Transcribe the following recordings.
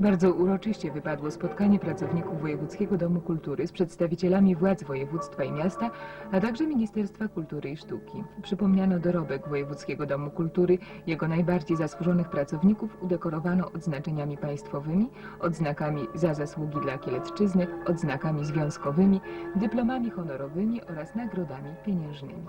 Bardzo uroczyście wypadło spotkanie pracowników Wojewódzkiego Domu Kultury z przedstawicielami władz województwa i miasta, a także Ministerstwa Kultury i Sztuki. Przypomniano dorobek Wojewódzkiego Domu Kultury, jego najbardziej zasłużonych pracowników udekorowano odznaczeniami państwowymi, odznakami za zasługi dla Kielecczyzny, odznakami związkowymi, dyplomami honorowymi oraz nagrodami pieniężnymi.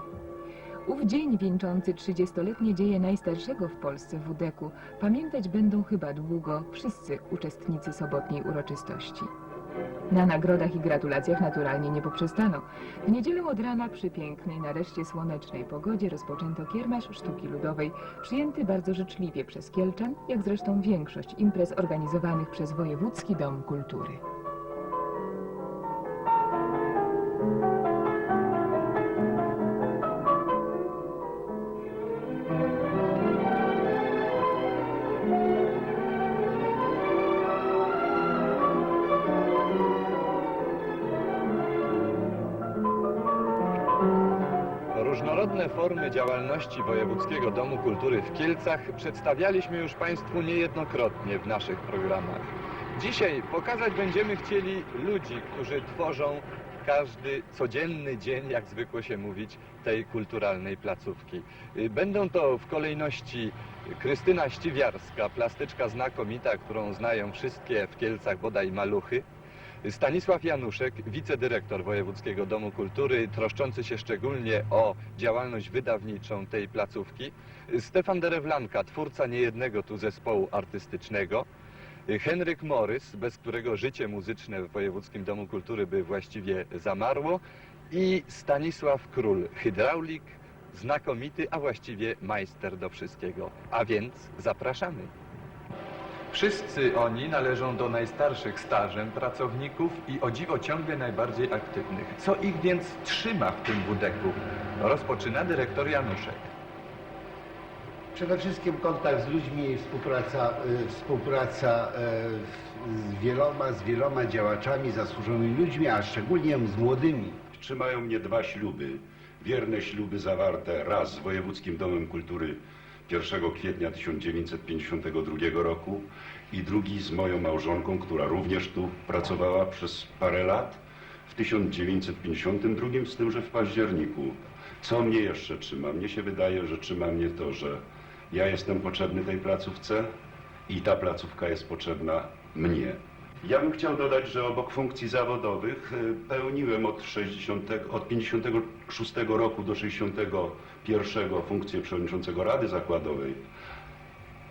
Ów dzień wieńczący 30-letnie dzieje najstarszego w Polsce WDK-u pamiętać będą chyba długo wszyscy uczestnicy sobotniej uroczystości. Na nagrodach i gratulacjach naturalnie nie poprzestano. W niedzielę od rana przy pięknej, nareszcie słonecznej pogodzie rozpoczęto kiermasz sztuki ludowej, przyjęty bardzo życzliwie przez Kielczan, jak zresztą większość imprez organizowanych przez Wojewódzki Dom Kultury. Różnorodne formy działalności Wojewódzkiego Domu Kultury w Kielcach przedstawialiśmy już Państwu niejednokrotnie w naszych programach. Dzisiaj pokazać będziemy chcieli ludzi, którzy tworzą każdy codzienny dzień, jak zwykło się mówić, tej kulturalnej placówki. Będą to w kolejności Krystyna Ściwiarska, plastyczka znakomita, którą znają wszystkie w Kielcach bodaj maluchy, Stanisław Januszek, wicedyrektor Wojewódzkiego Domu Kultury, troszczący się szczególnie o działalność wydawniczą tej placówki. Stefan Derewlanka, twórca niejednego tu zespołu artystycznego. Henryk Morys, bez którego życie muzyczne w Wojewódzkim Domu Kultury by właściwie zamarło. I Stanisław Król, hydraulik, znakomity, a właściwie majster do wszystkiego. A więc zapraszamy. Wszyscy oni należą do najstarszych stażem pracowników i o dziwo ciągle najbardziej aktywnych. Co ich więc trzyma w tym budeku? Rozpoczyna dyrektor Januszek. Przede wszystkim kontakt z ludźmi, współpraca, y, współpraca y, z wieloma, z wieloma działaczami, zasłużonymi ludźmi, a szczególnie z młodymi. Trzymają mnie dwa śluby. Wierne śluby zawarte raz z Wojewódzkim Domem Kultury 1 kwietnia 1952 roku i drugi z moją małżonką, która również tu pracowała przez parę lat w 1952, z tym, że w październiku. Co mnie jeszcze trzyma? Mnie się wydaje, że trzyma mnie to, że ja jestem potrzebny tej placówce i ta placówka jest potrzebna mnie. Ja bym chciał dodać, że obok funkcji zawodowych y, pełniłem od, 60, od 56 roku do 61 funkcję przewodniczącego Rady Zakładowej,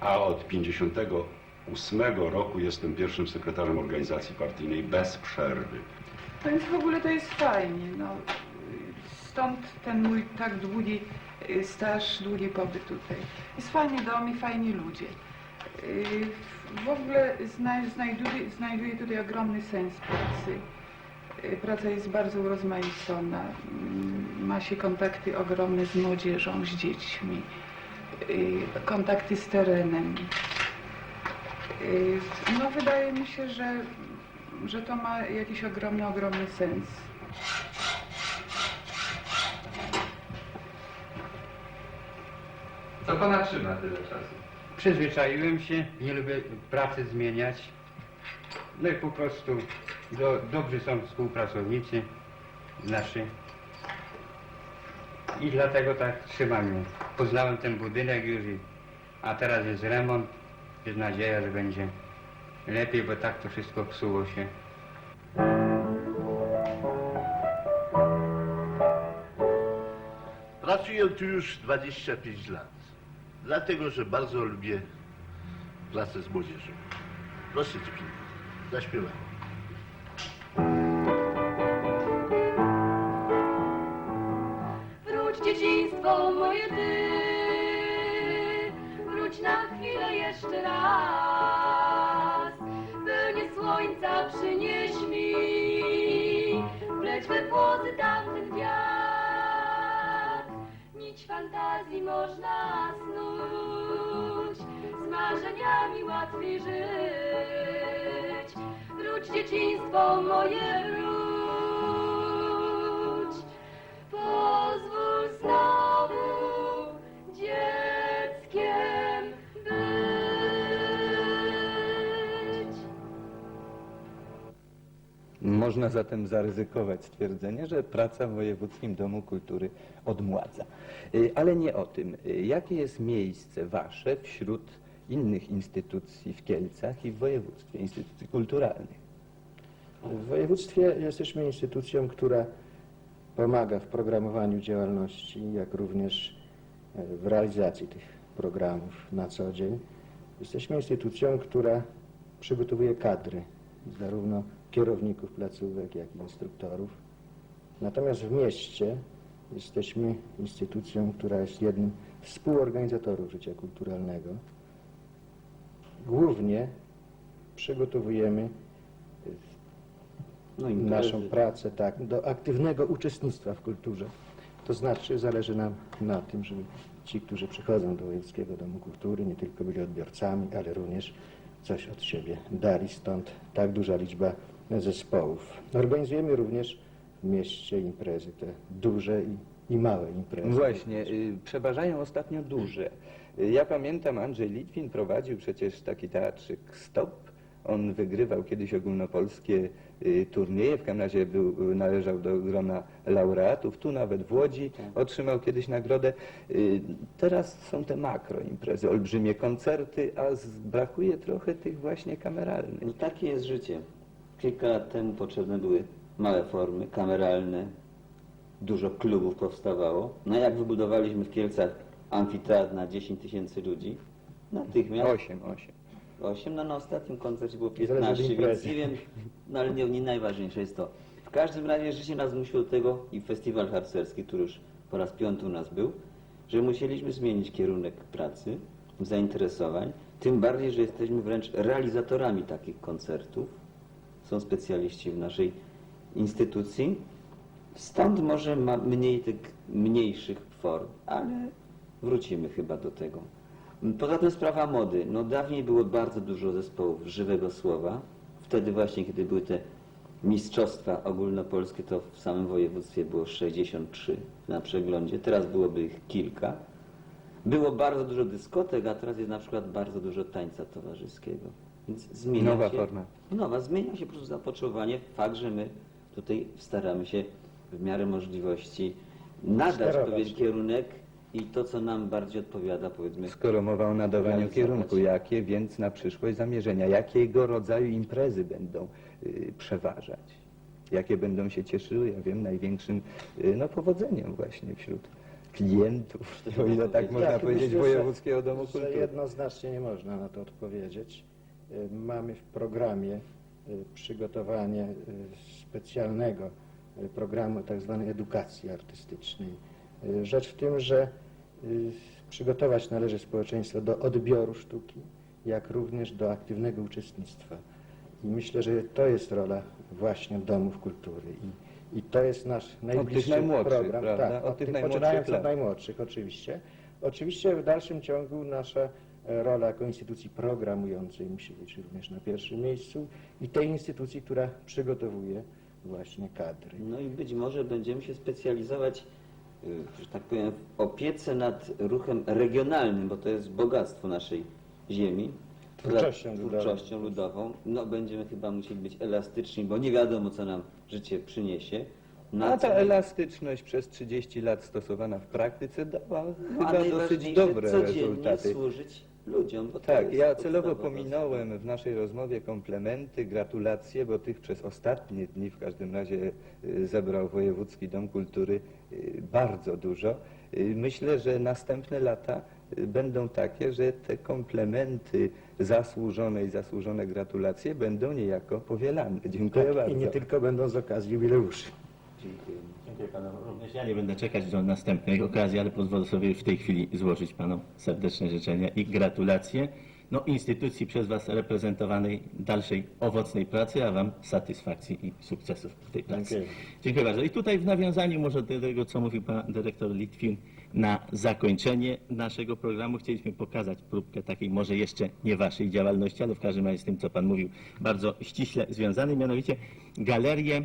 a od 58 roku jestem pierwszym sekretarzem organizacji partyjnej bez przerwy. Jest w ogóle to jest fajnie. No. Stąd ten mój tak długi y, staż, długi pobyt tutaj. Jest fajny dom i fajni ludzie. W ogóle zna, znajduję, znajduję tutaj ogromny sens pracy. Y, Praca jest bardzo urozmaicona. Mm, Ma się kontakty ogromne z młodzieżą, z dziećmi. y, Kontakty z terenem. Y, No wydaje mi się, że że to ma jakiś ogromny, ogromny sens. Co pana trzyma tyle czasu? Przyzwyczaiłem się, nie lubię pracy zmieniać. No i po prostu do, dobrzy są współpracownicy nasi. I dlatego tak trzymam ją. Poznałem ten budynek już, i, a teraz jest remont. Jest nadzieja, że będzie lepiej, bo tak to wszystko psuło się. Pracuję tu już 25 lat, dlatego że bardzo lubię pracę z młodzieżą. Proszę Cię, zaśpiewaj. Wróć dzieciństwo moje ty, wróć na chwilę jeszcze raz. Pełnię słońca przynieś mi, wleć we włosy tamten wiatr. Nić fantazji można snuć, marzeniami łatwiej żyć. Wróć dzieciństwo moje, wróć. Pozwól znowu dzieckiem być. Można zatem zaryzykować stwierdzenie, że praca w Wojewódzkim Domu Kultury odmładza. Y, Ale nie o tym. Y, Jakie jest miejsce wasze wśród innych instytucji w Kielcach i w województwie, instytucji kulturalnych? W województwie jesteśmy instytucją, która pomaga w programowaniu działalności, jak również e, w realizacji tych programów na co dzień. Jesteśmy instytucją, która przygotowuje kadry, zarówno kierowników placówek, jak i instruktorów. Natomiast w mieście jesteśmy instytucją, która jest jednym z współorganizatorów życia kulturalnego. Głównie przygotowujemy No naszą pracę tak, do aktywnego uczestnictwa w kulturze. To znaczy zależy nam na tym, żeby ci, którzy przychodzą do Wojewódzkiego Domu Kultury, nie tylko byli odbiorcami, ale również coś od siebie dali, stąd tak duża liczba zespołów. Organizujemy również w mieście imprezy, te duże i, i małe imprezy. Właśnie, y, przeważają ostatnio duże. Ja pamiętam, Andrzej Litwin prowadził przecież taki teatrzyk Stop. On wygrywał kiedyś ogólnopolskie y, turnieje, w każdym razie był, y, należał do grona laureatów. Tu nawet w Łodzi otrzymał kiedyś nagrodę. Y, Teraz są te makroimprezy, olbrzymie koncerty, a z, brakuje trochę tych właśnie kameralnych. No takie jest życie. Kilka lat temu potrzebne były małe formy, kameralne, dużo klubów powstawało. No jak wybudowaliśmy w Kielcach amfiteatr na 10 tysięcy ludzi, natychmiast Osiem, osiem. 8, no na ostatnim koncercie było I zależy od 15, więc nie wiem, no ale nie, nie najważniejsze jest to. W każdym razie życie nas zmusiło do tego i festiwal harcerski, który już po raz piąty u nas był, że musieliśmy zmienić kierunek pracy, zainteresowań, tym bardziej, że jesteśmy wręcz realizatorami takich koncertów. Są specjaliści w naszej instytucji. Stąd może ma mniej tych mniejszych form, ale wrócimy chyba do tego. Poza tym sprawa mody. No dawniej było bardzo dużo zespołów żywego słowa. Wtedy właśnie, kiedy były te mistrzostwa ogólnopolskie, to w samym województwie było 63 na przeglądzie. Teraz byłoby ich kilka. Było bardzo dużo dyskotek, a teraz jest na przykład bardzo dużo tańca towarzyskiego. Więc zmienia Nowa się, forma. Nowa, zmienia się po prostu zapotrzebowanie. Fakt, że my tutaj staramy się w miarę możliwości nadać Sterować. pewien kierunek i to, co nam bardziej odpowiada, powiedzmy, Skoro mowa o nadawaniu kierunku, jakie więc na przyszłość zamierzenia, jakiego rodzaju imprezy będą y, przeważać, jakie będą się cieszyły, ja wiem, największym y, no, powodzeniem właśnie wśród klientów, o ile tak można Tak, powiedzieć, myślę, Wojewódzkiego Domu że Kultury. jednoznacznie nie można na to odpowiedzieć. Y, Mamy w programie y, przygotowanie y, specjalnego y, programu tzw. edukacji artystycznej. Rzecz w tym, że y, przygotować należy społeczeństwo do odbioru sztuki, jak również do aktywnego uczestnictwa. I myślę, że to jest rola właśnie domów kultury. I, i to jest nasz najbliższy najmłodszych, program. prawda? Tak, Od od tych tych poczynając od najmłodszych oczywiście. Oczywiście w dalszym ciągu nasza e, rola jako instytucji programującej musi być również na pierwszym miejscu i tej instytucji, która przygotowuje właśnie kadry. No i być może będziemy się specjalizować, y, że tak powiem, w opiece nad ruchem regionalnym, bo to jest bogactwo naszej ziemi. Twórczością. Twórczością ludową. No będziemy chyba musieli być elastyczni, bo nie wiadomo, co nam życie przyniesie. No, A ta elastyczność przez 30 lat stosowana w praktyce dała no, chyba dosyć dobre codziennie rezultaty. służyć ludziom. Bo Tak, ja celowo pominąłem w naszej rozmowie komplementy, gratulacje, bo tych przez ostatnie dni w każdym razie y, zebrał Wojewódzki Dom Kultury y, bardzo dużo. Y, Myślę, że następne lata będą takie, że te komplementy zasłużone i zasłużone gratulacje będą niejako powielane. Dziękuję Tak, bardzo. I nie tylko będą z okazji jubileuszy. Dziękuję. Dziękuję panu. Również ja nie będę czekać do następnej okazji, ale pozwolę sobie już w tej chwili złożyć panu serdeczne życzenia i gratulacje. No, instytucji przez was reprezentowanej dalszej owocnej pracy, a wam satysfakcji i sukcesów w tej pracy. Dziękuję. Dziękuję bardzo. I tutaj w nawiązaniu może do tego, co mówił pan dyrektor Litwin, na zakończenie naszego programu chcieliśmy pokazać próbkę takiej może jeszcze nie waszej działalności, ale w każdym razie z tym, co pan mówił, bardzo ściśle związanej, mianowicie galerię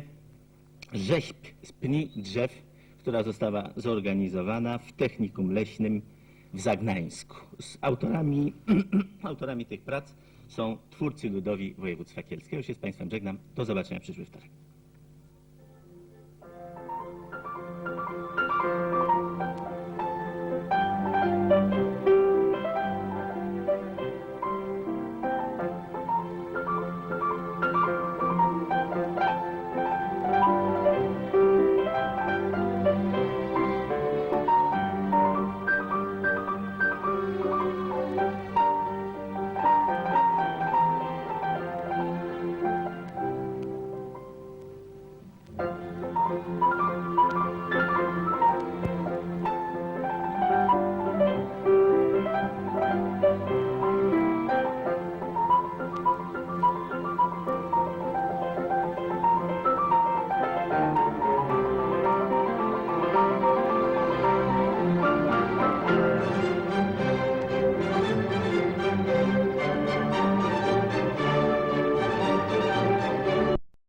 rzeźb z pni drzew, która została zorganizowana w Technikum Leśnym w Zagnańsku. Z autorami, autorami tych prac są twórcy ludowi województwa kielskiego. Się z Państwem żegnam. Do zobaczenia przyszły wtorek.